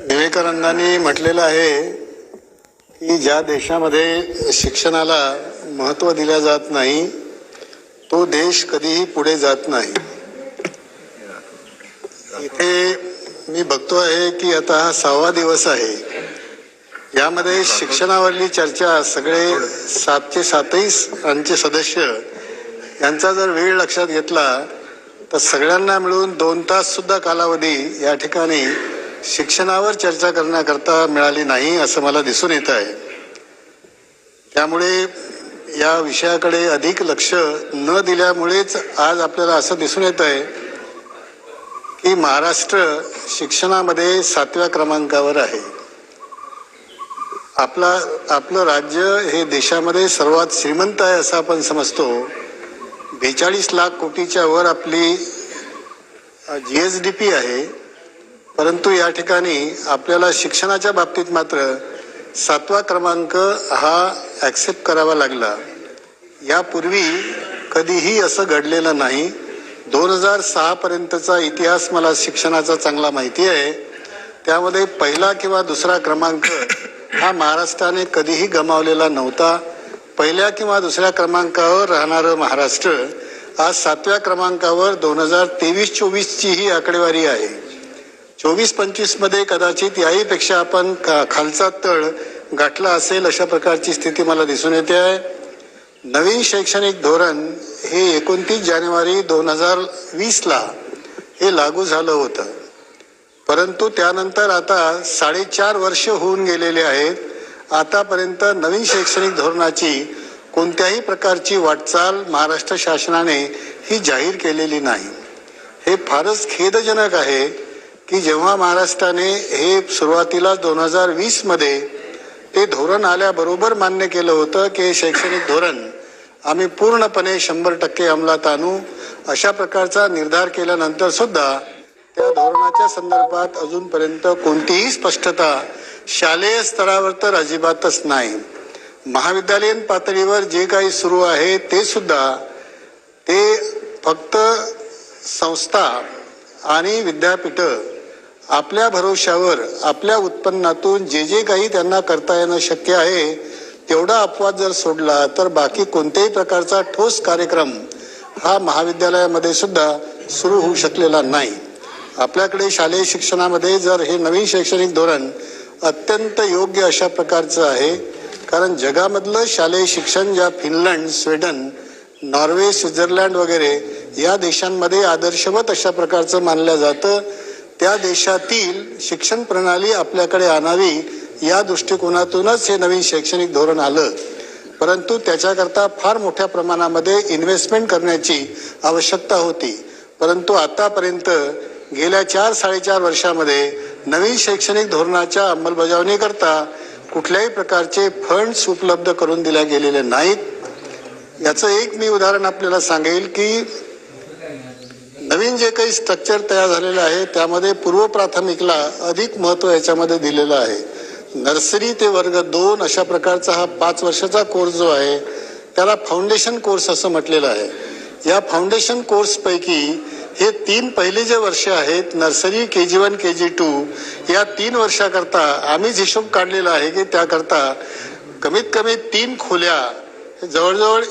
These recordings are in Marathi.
विवेकानंदांनी म्हटलेलं आहे की ज्या देशामध्ये शिक्षणाला महत्त्व दिलं जात नाही तो देश कधीही पुढे जात नाही. इथे मी बघतो आहे की आता हा सहावा दिवस आहे. यामध्ये शिक्षणावरली चर्चा सगळे सातशे सातही आमचे सदस्य यांचा जर वेळ लक्षात घेतला तर सगळ्यांना मिळून दोन तास सुद्धा कालावधी या ठिकाणी शिक्षणावर चर्चा करण्याकरता मिळाली नाही असं मला दिसून येत आहे. त्यामुळे या विषयाकडे अधिक लक्ष न दिल्यामुळेच आज आपल्याला असं दिसून येत आहे की महाराष्ट्र शिक्षणामध्ये सातव्या क्रमांकावर आहे. आपला आपलं राज्य हे देशामध्ये सर्वात श्रीमंत आहे असं आपण समजतो. बेचाळीस लाख कोटीच्या वर आपली जी एस डी पी आहे. परंतु या ठिकाणी आपल्याला शिक्षणाच्या बाबतीत मात्र सातवा क्रमांक हा ॲक्सेप्ट करावा लागला. यापूर्वी कधीही असं घडलेलं नाही. दोन हजार सहापर्यंतचा इतिहास मला शिक्षणाचा चांगला माहिती आहे. त्यामध्ये पहिला किंवा दुसरा क्रमांक हा महाराष्ट्राने कधीही गमावलेला नव्हता. पहिल्या किंवा दुसऱ्या क्रमांकावर राहणारं महाराष्ट्र आज सातव्या क्रमांकावर दोन हजार तेवीस चोवीसची ही आकडेवारी आहे. चोवीस पंचवीसमध्ये कदाचित याहीपेक्षा आपण का खालचा तळ गाठला असेल अशा प्रकारची स्थिती मला दिसून येते. आहे नवीन शैक्षणिक धोरण हे एकोणतीस जानेवारी दोन हजार वीसला हे लागू झालं होतं. परंतु त्यानंतर आता साडेचार वर्ष होऊन गेलेले आहेत. आतापर्यंत नवीन शैक्षणिक धोरणाची कोणत्याही प्रकारची वाटचाल महाराष्ट्र शासनाने ही जाहीर केलेली नाही. हे फारच खेदजनक आहे. की जेव्हा महाराष्ट्राने हे सुरुवातीला दोन हजार वीसमध्ये ते धोरण आल्याबरोबर मान्य केलं होतं की हे शैक्षणिक धोरण आम्ही पूर्णपणे शंभर टक्के अंमलात आणू अशा प्रकारचा निर्धार केल्यानंतर सुद्धा त्या धोरणाच्या संदर्भात अजूनपर्यंत कोणतीही स्पष्टता शालेय स्तरावर तर अजिबातच नाही. महाविद्यालयीन पातळीवर जे काही सुरू आहे ते सुद्धा ते फक्त संस्था आणि विद्यापीठं आपल्या भरोश्यावर आपल्या उत्पन्नातून जे जे काही त्यांना करता येणं शक्य आहे तेवढा अपवाद जर सोडला तर बाकी कोणत्याही प्रकारचा ठोस कार्यक्रम हा महाविद्यालयामध्ये सुद्धा सुरू होऊ शकलेला नाही. आपल्याकडे शालेय शिक्षणामध्ये जर हे नवीन शैक्षणिक धोरण अत्यंत योग्य अशा प्रकारचं आहे कारण जगामधलं शालेय शिक्षण ज्या फिनलंड स्वीडन नॉर्वे स्वित्झर्लंड वगैरे या देशांमध्ये आदर्शवत अशा प्रकारचं मानलं जातं त्या देशातील शिक्षण प्रणाली आपल्याकडे आणावी या दृष्टिकोनातूनच हे नवीन शैक्षणिक धोरण आलं. परंतु त्याच्याकरता फार मोठ्या प्रमाणामध्ये इन्व्हेस्टमेंट करण्याची आवश्यकता होती. परंतु आतापर्यंत गेल्या चार साडेचार वर्षामध्ये नवीन शैक्षणिक धोरणाच्या अंमलबजावणीकरता कुठल्याही प्रकारचे फंड्स उपलब्ध करून दिल्या गेलेले नाहीत. याचं एक मी उदाहरण आपल्याला सांगेल की नवीन जे काही स्ट्रक्चर तयार झालेलं आहे त्यामध्ये पूर्व प्राथमिकला अधिक महत्त्व याच्यामध्ये दिलेलं आहे. नर्सरी ते वर्ग दोन अशा प्रकारचा हा पाच वर्षाचा कोर्स जो आहे त्याला फाउंडेशन कोर्स असं म्हटलेलं आहे. या फाउंडेशन कोर्सपैकी हे तीन पहिले जे वर्ष आहेत nursery K G one K G two या तीन वर्षाकरता आम्हीच हिशोब काढलेला आहे की त्याकरता कमीत कमी तीन खोल्या जवळजवळ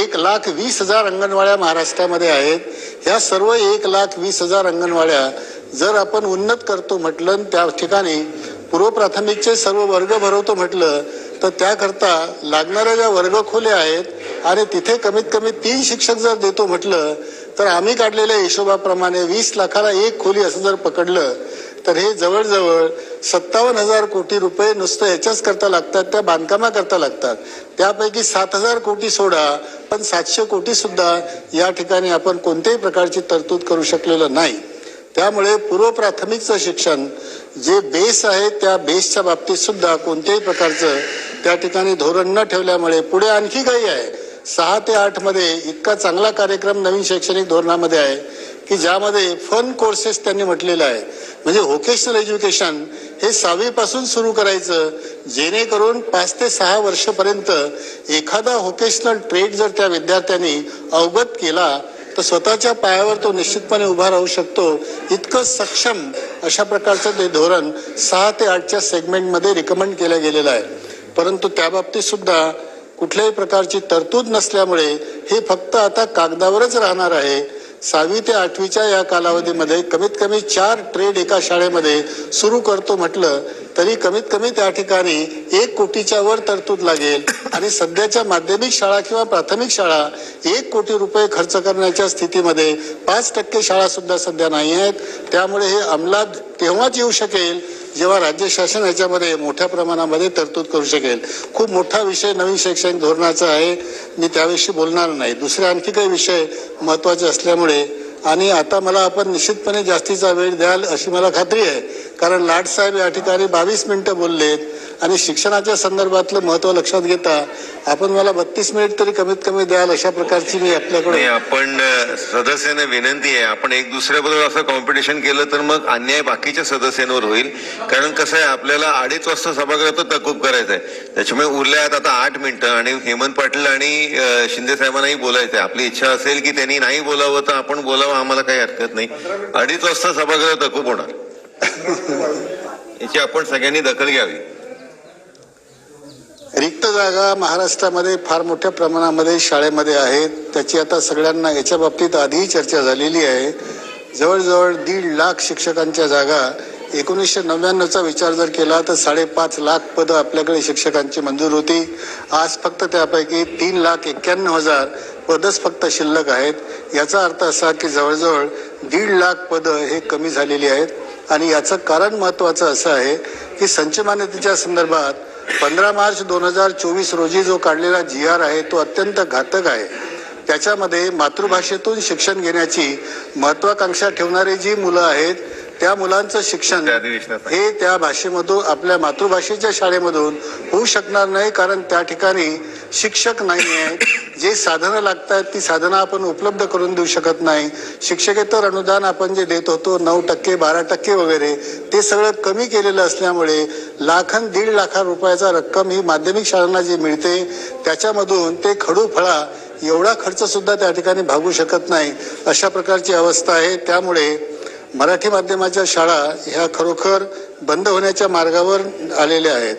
एक लाख वीस हजार अंगणवाड्या महाराष्ट्रामध्ये आहेत. ह्या सर्व एक लाख वीस हजार अंगणवाड्या जर आपण उन्नत करतो म्हटलं त्या ठिकाणी पूर्वप्राथमिकचे सर्व वर्ग भरवतो म्हटलं तर त्याकरता लागणाऱ्या ज्या वर्ग खोल्या आहेत आणि तिथे कमीत कमी तीन शिक्षक जर देतो म्हटलं तर आम्ही काढलेल्या हिशोबाप्रमाणे वीस लाखाला एक खोली असं जर पकडलं तर हे जवळजवळ सत्तावन्न हजार कोटी रुपये नुसतं याच्याच करता लागतात त्या बांधकामाकरता लागतात. त्यापैकी सात हजार कोटी सोडा पण सातशे कोटी सुद्धा या ठिकाणी आपण कोणत्याही प्रकारची तरतूद करू शकलेलं नाही. त्यामुळे पूर्व प्राथमिकचं शिक्षण जे बेस आहे त्या बेसच्या बाबतीत सुद्धा कोणत्याही प्रकारचं त्या ठिकाणी धोरण न ठेवल्यामुळे पुढे आणखी काही आहे. सहा ते आठमध्ये इतका चांगला कार्यक्रम नवीन शैक्षणिक धोरणामध्ये आहे की ज्यामध्ये फन कोर्सेस त्यांनी म्हटलेलं आहे. म्हणजे व्होकेशनल एज्युकेशन हे सहावीपासून सुरू करायचं. जेणेकरून पाच ते सहा वर्षपर्यंत एखादा व्होकेशनल ट्रेड जर त्या विद्यार्थ्यांनी अवगत केला तर स्वतःच्या पायावर तो निश्चितपणे उभा राहू शकतो. इतकं सक्षम अशा प्रकारचं ते धोरण सहा ते आठच्या सेगमेंटमध्ये रिकमेंड केलं गेलेलं आहे. परंतु त्याबाबतीत सुद्धा कुठल्याही प्रकारची तरतूद नसल्यामुळे हे फक्त आता कागदावरच राहणार आहे. सहावी ते आठवीच्या या कालावधीमध्ये कमीत कमी चार ट्रेड एका शाळेमध्ये सुरू करतो म्हटलं तरी कमीत कमी त्या ठिकाणी एक कोटीच्या वर तरतूद लागेल. आणि सध्याच्या माध्यमिक शाळा किंवा प्राथमिक शाळा एक कोटी रुपये खर्च करण्याच्या स्थितीमध्ये पाच टक्के शाळा सुद्धा सध्या नाही आहेत. त्यामुळे हे अंमलात तेव्हाच येऊ शकेल जेव्हा राज्य शासन याच्यामध्ये मोठ्या प्रमाणामध्ये तरतूद करू शकेल. खूप मोठा विषय नवीन शैक्षणिक धोरणाचा आहे. मी त्याविषयी बोलणार नाही. दुसरे आणखी काही विषय महत्त्वाचे असल्यामुळे आणि आता मला आपण निश्चितपणे जास्तीचा वेळ द्याल अशी मला खात्री आहे. कारण लाड साहेब या ठिकाणी बावीस मिनटं बोललेत. आणि शिक्षणाच्या संदर्भातलं महत्त्व लक्षात घेता आपण मला बत्तीस मिनिट तरी कमीत कमी द्याल अशा प्रकारची मी आपल्याकडे आपण अ, सदस्यांना विनंती आहे. आपण एक दुसऱ्याबरोबर असं कॉम्पिटिशन केलं तर मग अन्याय बाकीच्या सदस्यांवर होईल. कारण कसं आहे आपल्याला अडीच वाजता सभागृहात तकूब करायचं आहे त्याच्यामुळे उरल्यात आहेत आता आठ मिनिटं आणि हेमंत पाटील आणि शिंदे साहेबांनाही बोलायचं आहे आपली इच्छा असेल की त्यांनी नाही बोलावं तर आपण बोलावं आम्हाला काही हरकत नाही. अडीच वाजता सभागृह तकूब होणार. याची आपण सगळ्यांनी दखल घ्यावी. रिक्त जागा महाराष्ट्रामध्ये फार मोठ्या प्रमाणामध्ये शाळेमध्ये आहेत. त्याची आता सगळ्यांना याच्या बाबतीत आधीही चर्चा झालेली आहे. जवळजवळ दीड लाख शिक्षकांच्या जागा एकोणीसशे नव्याण्णवचा विचार जर केला तर साडेपाच लाख पदं आपल्याकडे शिक्षकांची मंजूर होती. आज फक्त त्यापैकी तीन लाख एक्क्याण्णव हजार पदच फक्त शिल्लक आहेत. याचा अर्थ असा की जवळजवळ दीड लाख पदं हे कमी झालेली आहेत. आणि याचं कारण महत्त्वाचं असं आहे की संचमान्यतेच्या संदर्भात पंधरा मार्च दोन हजार चोवीस रोजी जो काढलेला जी आर आहे तो अत्यंत घातक आहे. त्याच्यामध्ये मातृभाषेतून शिक्षण घेण्याची महत्त्वाकांक्षा ठेवणारी जी मुलं आहेत त्या मुलांचं शिक्षण हे त्या भाषेमधून आपल्या मातृभाषेच्या शाळेमधून होऊ शकणार नाही कारण त्या ठिकाणी शिक्षक नाही आहेत. जे साधनं लागतात ती साधनं आपण उपलब्ध करून देऊ शकत नाही. शिक्षकेतर अनुदान आपण जे देत होतो नऊ टक्के बारा टक्के वगैरे ते सगळं कमी केलेलं असल्यामुळे लाखन दीड लाखा रुपयाचा रक्कम ही माध्यमिक शाळांना जी मिळते त्याच्यामधून ते खडू फळा एवढा खर्च सुद्धा त्या ठिकाणी भागू शकत नाही. अशा प्रकारची अवस्था आहे. त्यामुळे मराठी माध्यमाच्या शाळा ह्या खरोखर बंद होण्याच्या मार्गावर आलेल्या आहेत.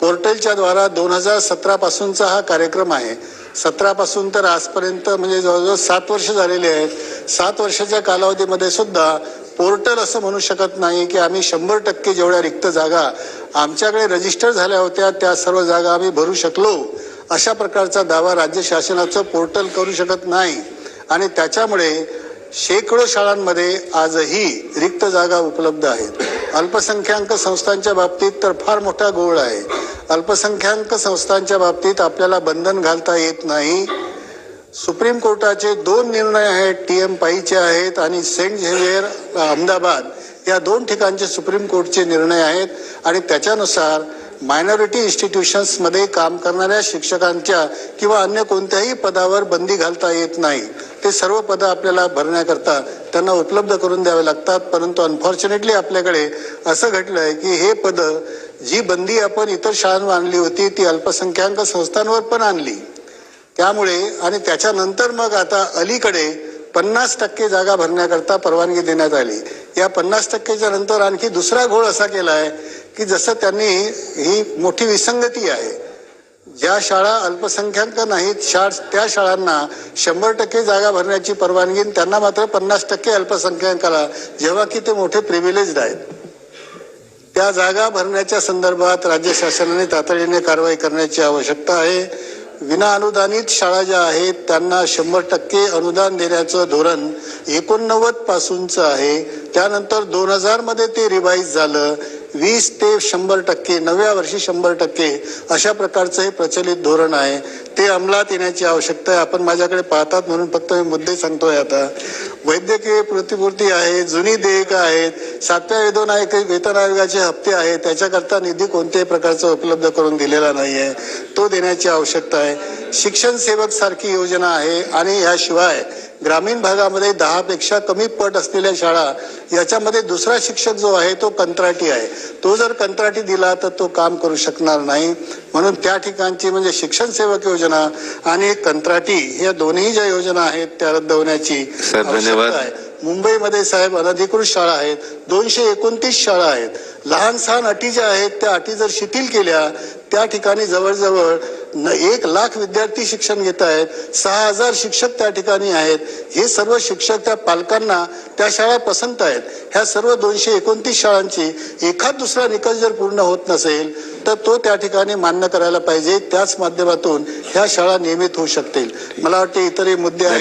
पोर्टलच्या द्वारा दोन हजार सतरापासूनचा हा कार्यक्रम आहे. सतरापासून तर आजपर्यंत म्हणजे जवळजवळ सात वर्ष झालेली आहेत. सात वर्षाच्या कालावधीमध्ये सुद्धा पोर्टल असं म्हणू शकत नाही की आम्ही शंभर टक्के जेवढ्या रिक्त जागा आमच्याकडे रजिस्टर झाल्या होत्या त्या सर्व जागा आम्ही भरू शकलो. अशा प्रकारचा दावा राज्य शासनाचं पोर्टल करू शकत नाही. आणि त्याच्यामुळे शेकडो शाळांमध्ये आजही रिक्त जागा उपलब्ध आहेत. अल्पसंख्याक संस्थांच्या बाबतीत तर फार मोठा गोळ आहे. अल्पसंख्याक संस्थांच्या बाबतीत आपल्याला बंधन घालता येत नाही. सुप्रीम कोर्टाचे दोन निर्णय आहेत टी एम पाईचे आहेत आणि सेंट झेवियर अहमदाबाद या दोन ठिकाणचे सुप्रीम कोर्टचे निर्णय आहेत. आणि त्याच्यानुसार मायनॉरिटी इन्स्टिट्यूशन्समध्ये काम करणाऱ्या शिक्षकांच्या किंवा अन्य कोणत्याही पदावर बंदी घालता येत नाही. ते सर्व पदं आपल्याला भरण्याकरता त्यांना उपलब्ध करून द्यावे लागतात परंतु अनफॉर्च्युनेटली आपल्याकडे असं घडलंय की हे पदं जी बंदी आपण इतर शाळांवर आणली होती ती अल्पसंख्याक संस्थांवर पण आणली. त्यामुळे आणि त्याच्यानंतर मग आता अलीकडे पन्नास टक्के जागा भरण्याकरता परवानगी देण्यात आली. या पन्नास टक्केच्या नंतर आणखी दुसरा घोळ असा केला आहे की जसं त्यांनी ही मोठी विसंगती आहे. ज्या शाळा अल्पसंख्याक नाहीत शाळ त्या शाळांना शंभर टक्के जागा भरण्याची परवानगी त्यांना मात्र पन्नास टक्के अल्पसंख्याकाला जेव्हा की ते मोठे प्रिव्हिलेज आहेत. त्या जागा भरण्याच्या संदर्भात राज्य शासनाने तातडीने कारवाई करण्याची आवश्यकता आहे. विना अनुदानित शाळा ज्या आहेत त्यांना शंभर टक्के अनुदान देण्याचं धोरण एकोणनव्वद पासूनचं आहे. त्यानंतर दोन हजारमध्ये ते रिवाईज झालं. वीस ते शंभर टक्के नव्या वर्षी शंभर टक्के अशा प्रकारचं हे प्रचलित धोरण आहे. ते अंमलात येण्याची आवश्यकता आहे. आपण माझ्याकडे पाहतात म्हणून फक्त मी मुद्दे सांगतोय आता. वैद्यकीय प्रतिपूर्ती आहे जुनी देयकं आहेत सातव्या वेतन आयोग वेतन आयोगाचे हप्ते आहेत त्याच्याकरता निधी कोणत्याही प्रकारचा उपलब्ध करून दिलेला नाही आहे तो देण्याची आवश्यकता आहे. शिक्षण सेवक सारखी योजना आहे आणि ह्याशिवाय ग्रामीण भागामध्ये दहापेक्षा कमी पट असलेल्या शाळा याच्यामध्ये दुसरा शिक्षक जो आहे तो कंत्राटी आहे. तो जर कंत्राटी दिला तर तो काम करू शकणार नाही. म्हणून त्या ठिकाणची म्हणजे शिक्षण सेवक योजना आणि कंत्राटी या दोन्ही ज्या योजना आहेत त्या रद्द होण्याची. आवश्यकता आहे. मुंबईमध्ये साहेब अनधिकृत शाळा आहेत. दोनशे एकोणतीस शाळा आहेत. लहान सहान अटी ज्या आहेत त्या अटी जर शिथिल केल्या त्या ठिकाणी जवळजवळ एक लाख विद्यार्थी शिक्षण घेत आहेत सहा हजार शिक्षक त्या ठिकाणी आहेत. हे सर्व शिक्षक त्या पालकांना त्या शाळा पसंत आहेत. ह्या सर्व दोनशे एकोणतीस शाळांची एखाद दुसरा निकष जर पूर्ण होत नसेल तर तो त्या ठिकाणी मान्य करायला पाहिजे. त्याच माध्यमातून ह्या शाळा नियमित होऊ शकतील. मला वाटते इतरही मुद्दे आहेत.